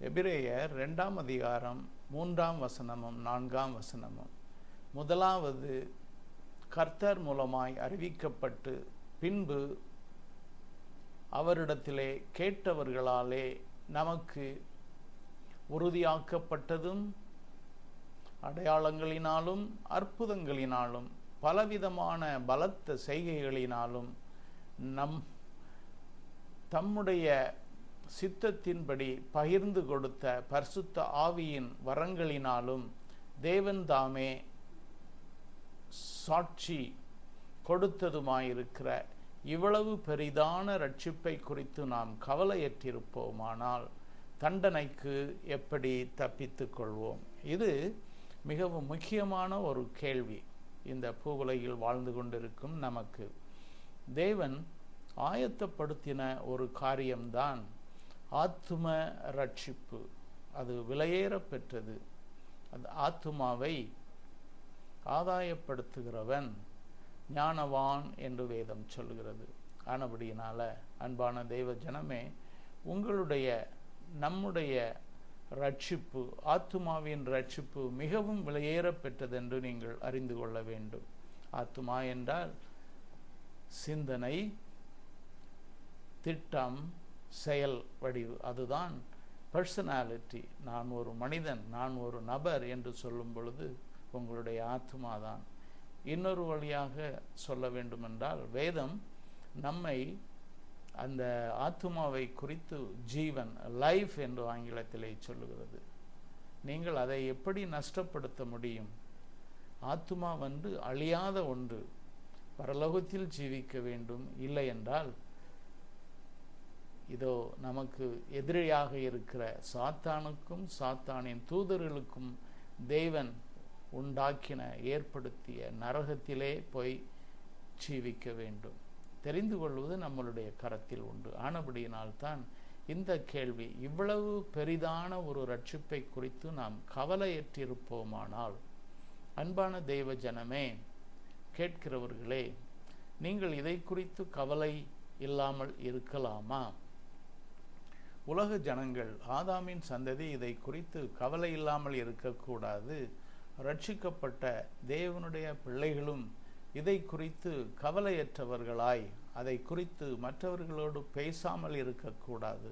எபிரேயர் ரெண்டாம் அதிகாரம் மூன்றாம் வசனமும் நான்காம் வசனமும். முதலாவது கர்த்தர் மூலமாய் அறிவிக்கப்பட்டு பின்பு அவரிடத்திலே கேட்டவர்களாலே நமக்கு உறுதியாக்கப்பட்டதும் அடையாளங்களினாலும் அற்புதங்களினாலும் பலவிதமான பலத்த செய்கைகளினாலும் நம் தம்முடைய சித்தத்தின்படி பகிர்ந்து கொடுத்த பரிசுத்த ஆவியின் வரங்களினாலும் தேவன்தாமே சாட்சி கொடுத்ததுமாயிருக்கிற இவ்வளவு பெரிதான ரட்சிப்பை குறித்து நாம் கவலையற்றிருப்போமானால் தண்டனைக்கு எப்படி தப்பித்து கொள்வோம் இது மிகவும் முக்கியமான ஒரு கேள்வி. இந்த பூவுலகில் வாழ்ந்து கொண்டிருக்கும் நமக்கு. தேவன் ஆயத்தப்படுத்தின ஒரு காரியம்தான். ஆத்தும ரட்சிப்பு. அது விலையேற பெற்றது அந்த ஆத்துமாவை ஆதாயப்படுத்துகிறவன் ஞானவான் என்று வேதம் சொல்கிறது ஆனபடியினால் அன்பான தெய்வ ஜனமே உங்களுடைய நம்முடைய ரட்சிப்பு ஆத்துமாவின் ரட்சிப்பு மிகவும் விலையேற பெற்றதென்று நீங்கள் அறிந்து கொள்ள வேண்டும். ஆத்துமா என்றால் சிந்தனை திட்டம் செயல் வடிவு அதுதான் பர்சனாலிட்டி நான் ஒரு மனிதன் நான் ஒரு நபர் என்று சொல்லும் பொழுது உங்களுடைய ஆத்மா தான். இன்னொரு வழியாக சொல்ல வேண்டுமென்றால் வேதம் நம்மை அந்த ஆத்மாவை குறித்து ஜீவன் லைஃப் என்று ஆங்கிலத்திலே சொல்லுகிறது. நீங்கள் அதை எப்படி நஷ்டப்படுத்த முடியும்? ஆத்மா வந்து அழியாத ஒன்று. பரலோகத்தில் ஜீவிக்க வேண்டும். இல்லை என்றால் இதோ நமக்கு எதிரியாக இருக்கிற சாத்தானுக்கும் சாத்தானின் தூதர்களுக்கும் தேவன் உண்டாக்கின ஏற்படுத்திய நரகத்திலே போய் ஜீவிக்க வேண்டும். தெரிந்து கொள்வது நம்மளுடைய கரத்தில் உண்டு. ஆனபடியினால்தான் இந்த கேள்வி இவ்வளவு பெரிதான ஒரு ரட்சிப்பை குறித்து நாம் கவலையற்றிருப்போமானால் அன்பான தெய்வ ஜனமே கேட்கிறவர்களே நீங்கள் இதை குறித்து கவலை இல்லாமல் இருக்கலாமா? உலக ஜனங்கள் ஆதாமின் சந்ததி இதை குறித்து கவலை இல்லாமல் இருக்கக்கூடாது. ரட்சிக்கப்பட்ட தேவனுடைய பிள்ளைகளும் இதை குறித்து கவலையற்றவர்களாய் அதை குறித்து மற்றவர்களோடு பேசாமல் இருக்கக்கூடாது.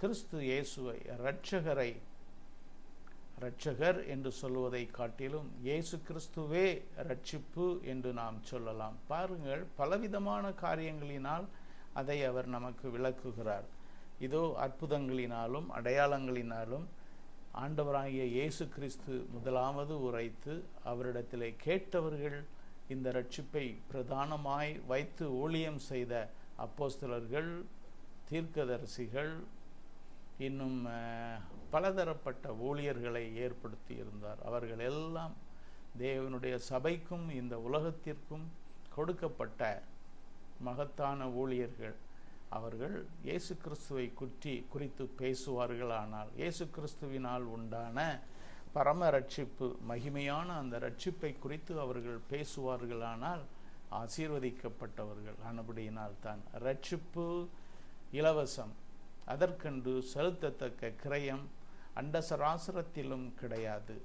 கிறிஸ்து இயேசுவை இரட்சகரை இரட்சகர் என்று சொல்வதை காட்டிலும் இயேசு கிறிஸ்துவே ரட்சிப்பு என்று நாம் சொல்லலாம். பாருங்கள் பலவிதமான காரியங்களினால் அதை அவர் நமக்கு விளக்குகிறார். இதோ அற்புதங்களினாலும் அடையாளங்களினாலும் ஆண்டவராகிய இயேசு கிறிஸ்து முதலாவது உரைத்து அவரிடத்திலே கேட்டவர்கள் இந்த ரட்சிப்பை பிரதானமாய் வைத்து ஊழியம் செய்த அப்போஸ்தலர்கள் தீர்க்கதரிசிகள் இன்னும் பலதரப்பட்ட ஊழியர்களை ஏற்படுத்தி இருந்தார். அவர்கள் எல்லாம் தேவனுடைய சபைக்கும் இந்த உலகத்திற்கும் கொடுக்கப்பட்ட மகத்தான ஊழியர்கள். அவர்கள் இயேசு கிறிஸ்துவை குற்றி குறித்து பேசுவார்களானால் இயேசு கிறிஸ்துவினால் உண்டான பரம ரட்சிப்பு மகிமையான அந்த ரட்சிப்பை குறித்து அவர்கள் பேசுவார்களானால் ஆசீர்வதிக்கப்பட்டவர்கள். ஆனபடியினால் தான் ரட்சிப்பு இலவசம் அதற்கென்று செலுத்தத்தக்க கிரயம் அண்ட சராசரத்திலும் கிடையாது.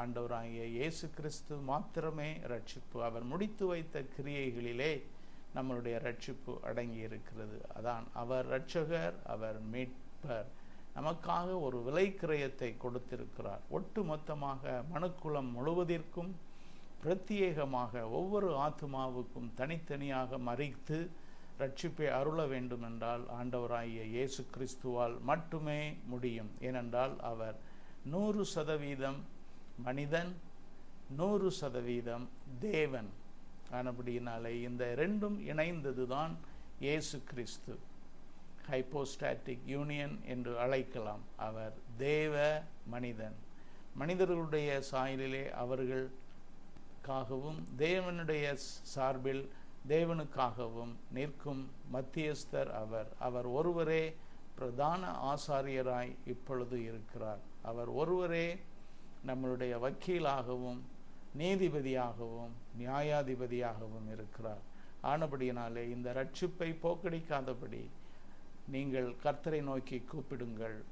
ஆண்டவராகிய இயேசு கிறிஸ்து மாத்திரமே ரட்சிப்பு. அவர் முடித்து வைத்த கிரியைகளிலே நம்மளுடைய ரட்சிப்பு அடங்கி இருக்கிறது அதான் அவர் ரட்சகர் அவர் மீட்பர். நமக்காக ஒரு விலை கிரயத்தை கொடுத்திருக்கிறார். ஒட்டு மொத்தமாக மனுக்குளம் முழுவதற்கும் பிரத்யேகமாக ஒவ்வொரு ஆத்மாவுக்கும் தனித்தனியாக மறித்து ரட்சிப்பை அருள வேண்டுமென்றால் ஆண்டவராகிய இயேசு கிறிஸ்துவால் மட்டுமே முடியும். ஏனென்றால் அவர் நூறு சதவீதம் மனிதன் நூறு சதவீதம் தேவன். ஆனபடியினாலே இந்த ரெண்டும் இணைந்தது தான் இயேசு கிறிஸ்து. ஹைப்போஸ்டாட்டிக் யூனியன் என்று அழைக்கலாம் அவர் தேவ மனிதன். மனிதர்களுடைய சாயலிலே அவர்களுக்காகவும் தேவனுடைய சார்பில் தேவனுக்காகவும் நிற்கும் மத்தியஸ்தர் அவர். அவர் ஒருவரே பிரதான ஆசாரியராய் இப்பொழுது இருக்கிறார். அவர் ஒருவரே நம்மளுடைய வக்கீலாகவும் நீதிபதியாகவும் நியாயாதிபதியாகவும் இருக்கிறார். ஆனபடியினாலே இந்த ரட்சிப்பை போக்கடிக்காதபடி நீங்கள் கர்த்தரை நோக்கி கூப்பிடுங்கள்.